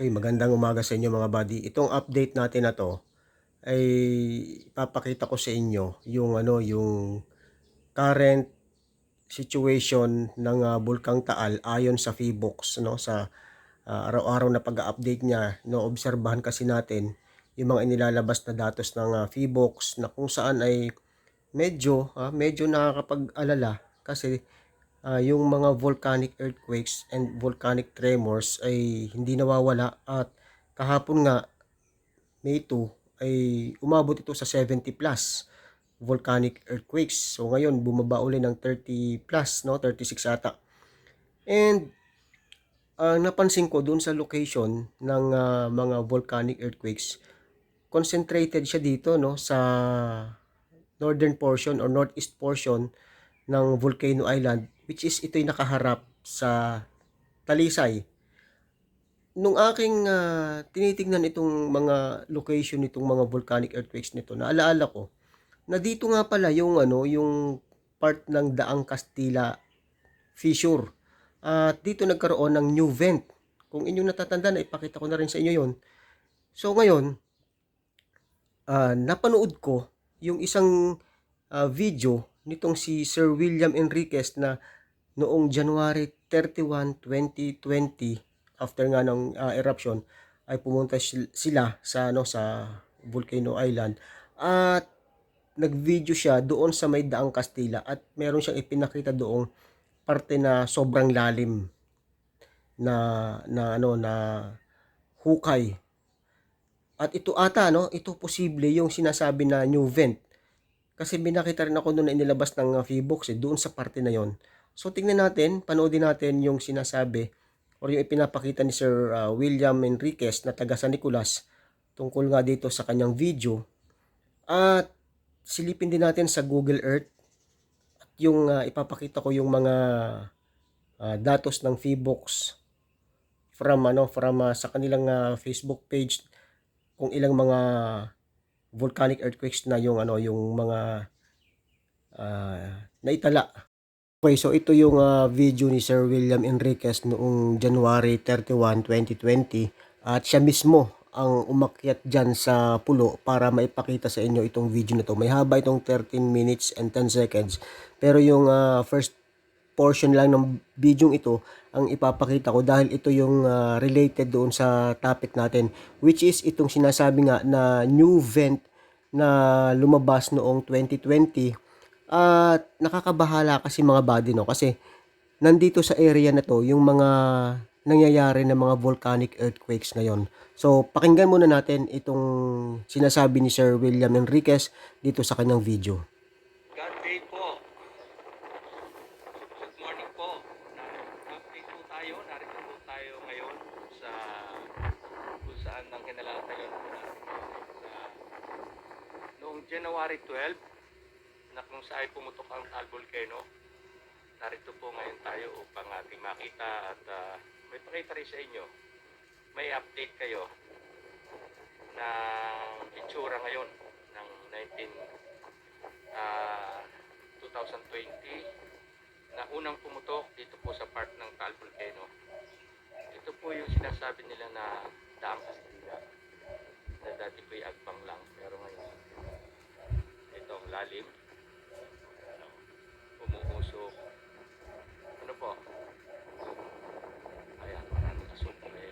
Okay, magandang umaga sa inyo mga buddy. Itong update natin na to ay ipapakita ko sa inyo yung ano yung current situation ng uh, Bulkang Taal ayon sa Feebox no sa uh, araw-araw na pag-update niya no obserbahan kasi natin yung mga inilalabas na datos ng uh, Feebox na kung saan ay medyo uh, medyo nakakapag-alala kasi uh, yung mga volcanic earthquakes and volcanic tremors ay hindi nawawala at kahapon nga May 2 ay umabot ito sa 70 plus volcanic earthquakes. So ngayon bumaba uli ng 30 plus no 36 ata. And uh, napansin ko doon sa location ng uh, mga volcanic earthquakes concentrated siya dito no sa northern portion or northeast portion ng Volcano Island which is ito'y nakaharap sa Talisay. Nung aking uh, tinitingnan itong mga location nitong mga volcanic earthquakes nito, naalaala ko na dito nga pala yung ano, yung part ng Daang Castilla fissure. At uh, dito nagkaroon ng new vent. Kung inyong natatanda na ipakita ko na rin sa inyo 'yon. So ngayon, uh, napanood ko yung isang uh, video nitong si Sir William Enriquez na noong January 31, 2020 after nga ng uh, eruption ay pumunta sila sa ano sa Volcano Island at nag-video siya doon sa may daang Kastila at meron siyang ipinakita doong parte na sobrang lalim na na ano na hukay. At ito ata no, ito posible yung sinasabi na new vent. Kasi binakita rin ako noon na inilabas ng uh, Feebox eh, doon sa parte na yon. So tingnan natin, panoodin natin yung sinasabi or yung ipinapakita ni Sir uh, William Enriquez na taga San Nicolas tungkol nga dito sa kanyang video. At silipin din natin sa Google Earth at yung uh, ipapakita ko yung mga uh, datos ng Feebox from ano from uh, sa kanilang uh, Facebook page kung ilang mga volcanic earthquakes na yung ano yung mga uh, naitala Okay, so ito yung uh, video ni Sir William Enriquez noong January 31, 2020 at siya mismo ang umakyat dyan sa pulo para maipakita sa inyo itong video na to. May haba itong 13 minutes and 10 seconds. Pero yung uh, first portion lang ng video ito ang ipapakita ko dahil ito yung uh, related doon sa topic natin which is itong sinasabi nga na new vent na lumabas noong 2020 at nakakabahala kasi mga body no kasi nandito sa area na to yung mga nangyayari ng mga volcanic earthquakes ngayon. So pakinggan muna natin itong sinasabi ni Sir William Enriquez dito sa kanyang video. God day po. Good morning po. Update tayo. Narito tayo ngayon sa kung saan ang natin sa noong January 12 na kung saan pumutok ang Taal Volcano. Narito po ngayon tayo upang ating makita at uh, may pakita rin sa inyo. May update kayo na itsura ngayon ng 19 uh, 2020 na unang pumutok dito po sa part ng Taal Volcano. Ito po yung sinasabi nila na daang Kastila na dati po'y agpang lang pero ngayon ito ang lalim umuusok. Ano po? Ayan, maraming asukre.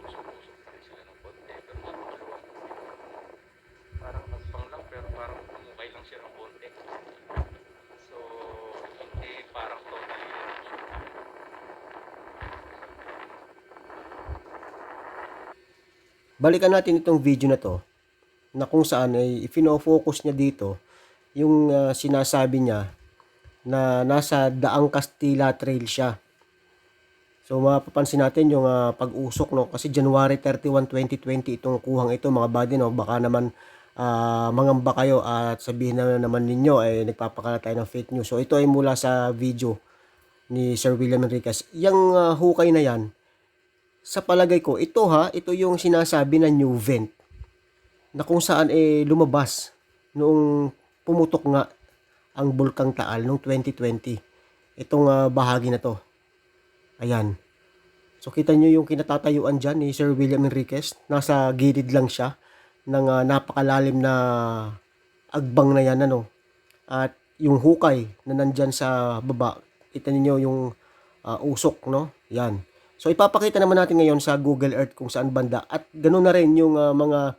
Usok-usok pa rin sila ng konti, pero maluwag. Parang nagpang lang, pero parang umukay lang siya ng konti. So, hindi parang totally. Balikan natin itong video na to na kung saan ay ifino-focus niya dito yung uh, sinasabi niya na nasa Daang Castilla Trail siya. So mapapansin natin yung uh, pag-usok no kasi January 31, 2020 itong kuhang ito mga buddy no baka naman uh, mangamba kayo at sabihin na naman ninyo ay nagpapakala tayo ng fake news. So ito ay mula sa video ni Sir William Enriquez. Yung uh, hukay na yan sa palagay ko ito ha ito yung sinasabi na new vent na kung saan eh lumabas noong pumutok nga ang Bulkang Taal noong 2020. Itong uh, bahagi na to. Ayan. So kita nyo yung kinatatayuan dyan ni Sir William Enriquez. Nasa gilid lang siya ng ah, napakalalim na agbang na yan ano. At yung hukay na nandyan sa baba, kita niyo yung ah, usok no. Yan. So ipapakita naman natin ngayon sa Google Earth kung saan banda at ganoon na rin yung ah, mga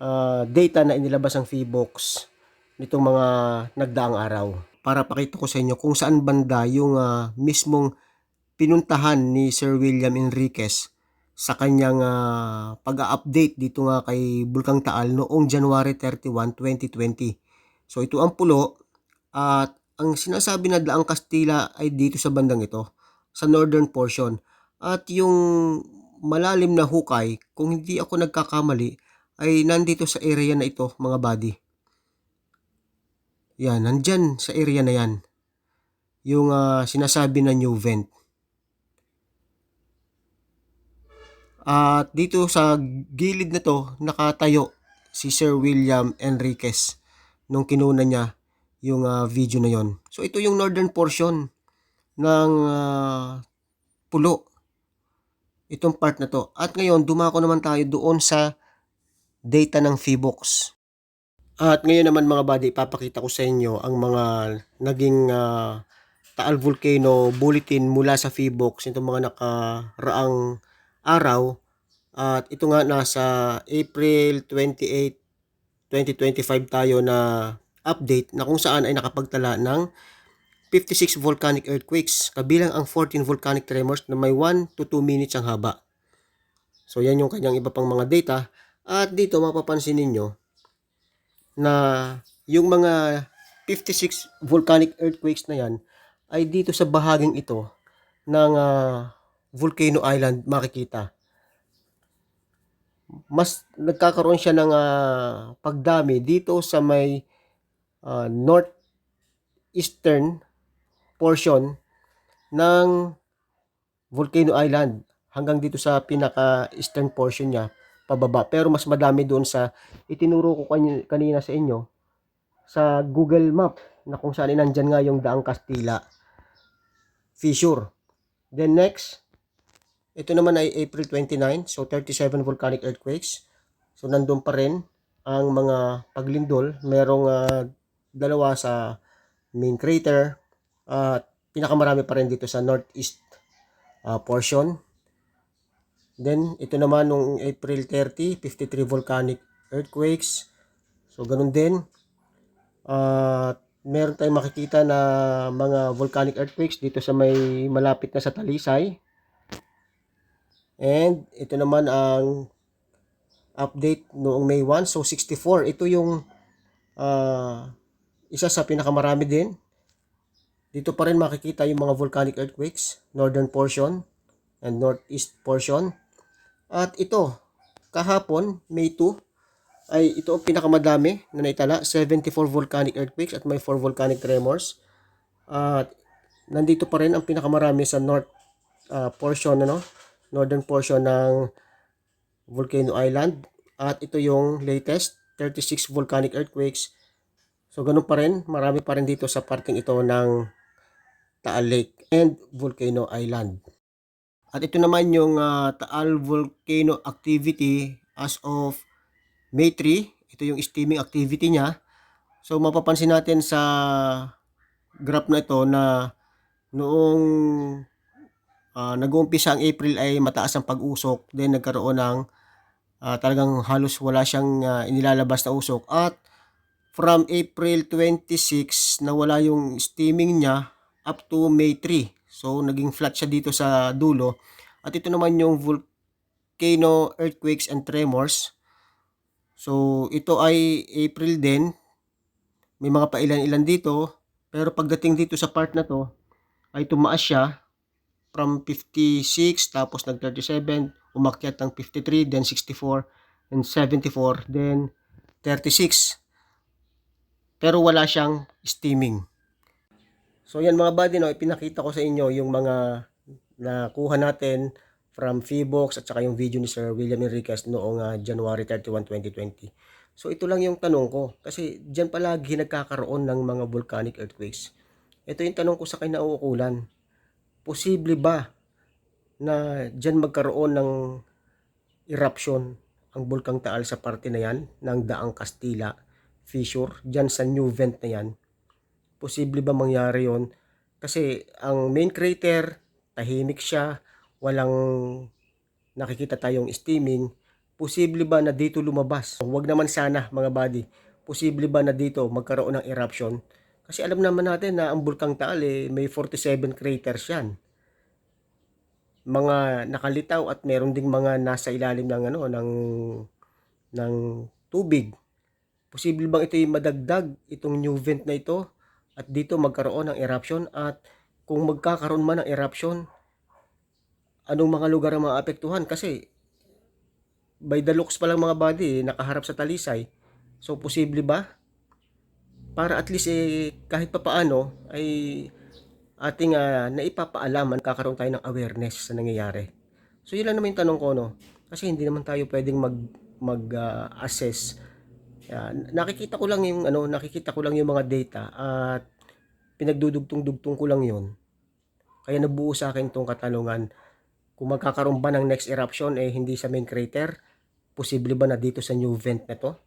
ah, data na inilabas ng Feebox nitong mga nagdaang araw para pakita ko sa inyo kung saan banda yung ah, mismong pinuntahan ni Sir William Enriquez sa kanyang ah, pag-update dito nga kay Bulkang Taal noong January 31, 2020. So ito ang pulo at ang sinasabi na Daang Kastila ay dito sa bandang ito, sa northern portion. At yung malalim na hukay, kung hindi ako nagkakamali, ay nandito sa area na ito, mga buddy. Yan, nandyan sa area na yan. Yung ah, sinasabi na new vent. At dito sa gilid na to, nakatayo si Sir William Enriquez nung kinuna niya yung ah, video na yon. So ito yung northern portion ng ah, pulo. Itong part na to. At ngayon, dumako naman tayo doon sa data ng Feebox. At ngayon naman mga buddy, ipapakita ko sa inyo ang mga naging ah, Taal Volcano Bulletin mula sa Feebox. Itong mga nakaraang araw. At ito nga nasa April 28, 2025 tayo na update na kung saan ay nakapagtala ng 56 volcanic earthquakes kabilang ang 14 volcanic tremors na may 1 to 2 minutes ang haba. So yan yung kanyang iba pang mga data at dito mapapansin ninyo na yung mga 56 volcanic earthquakes na yan ay dito sa bahaging ito ng ah, Volcano Island makikita. Mas nagkakaroon siya ng ah, pagdami dito sa may ah, northeastern portion ng Volcano Island hanggang dito sa pinaka-eastern portion niya pababa. Pero mas madami doon sa itinuro ko kanina sa inyo sa Google Map na kung saan nandyan nga yung Daang Castilla fissure. Then next, ito naman ay April 29, so 37 volcanic earthquakes. So nandun pa rin ang mga paglindol. Merong ah, dalawa sa main crater at pinakamarami pa rin dito sa northeast ah, portion. Then ito naman nung April 30, 53 volcanic earthquakes. So ganun din. At meron tayong makikita na mga volcanic earthquakes dito sa may malapit na sa Talisay. And ito naman ang update noong May 1. So 64. Ito yung ah, isa sa pinakamarami din. Dito pa rin makikita yung mga volcanic earthquakes, northern portion and northeast portion. At ito, kahapon, May 2, ay ito ang pinakamadami na naitala, 74 volcanic earthquakes at may 4 volcanic tremors. At nandito pa rin ang pinakamarami sa north ah, portion ano, northern portion ng Volcano Island. At ito yung latest, 36 volcanic earthquakes. So ganun pa rin, marami pa rin dito sa parting ito ng Taal Lake and Volcano Island. At ito naman yung ah, Taal Volcano Activity as of May 3. Ito yung steaming activity niya. So mapapansin natin sa graph na ito na noong ah, nag-uumpisa ang April ay mataas ang pag-usok. Then nagkaroon ng ah, talagang halos wala siyang ah, inilalabas na usok. At from April 26 nawala yung steaming niya up to May 3. So naging flat siya dito sa dulo. At ito naman yung volcano earthquakes and tremors. So ito ay April din. May mga pailan-ilan dito. Pero pagdating dito sa part na to ay tumaas siya from 56 tapos nag 37 umakyat ng 53 then 64 and 74 then 36 pero wala siyang steaming so yan mga buddy no ipinakita ko sa inyo yung mga nakuha natin from Feebox at saka yung video ni Sir William Enriquez noong ah, January 31, 2020 so ito lang yung tanong ko kasi dyan palagi nagkakaroon ng mga volcanic earthquakes. Ito yung tanong ko sa kinauukulan posible ba na dyan magkaroon ng eruption ang Bulkang Taal sa parte na yan ng Daang Kastila fissure dyan sa new vent na yan. Posible ba mangyari yon? Kasi ang main crater, tahimik siya, walang nakikita tayong steaming. Posible ba na dito lumabas? Huwag naman sana mga buddy. Posible ba na dito magkaroon ng eruption? Kasi alam naman natin na ang Bulkang Taal eh, may 47 craters yan mga nakalitaw at meron ding mga nasa ilalim ng ano ng ng tubig. Posible bang ito yung madagdag itong new vent na ito at dito magkaroon ng eruption at kung magkakaroon man ng eruption anong mga lugar ang maapektuhan kasi by the looks pa lang mga body nakaharap sa talisay so posible ba para at least eh kahit papaano ay ating ah, naipapaalam, kakaroon tayo ng awareness sa nangyayari. So yun lang naman yung tanong ko no. Kasi hindi naman tayo pwedeng mag mag ah, assess. Yan. nakikita ko lang yung ano, nakikita ko lang yung mga data at pinagdudugtong-dugtong ko lang yun. Kaya nabuo sa akin tong katanungan kung magkakaroon ba ng next eruption eh hindi sa main crater, posible ba na dito sa new vent na to?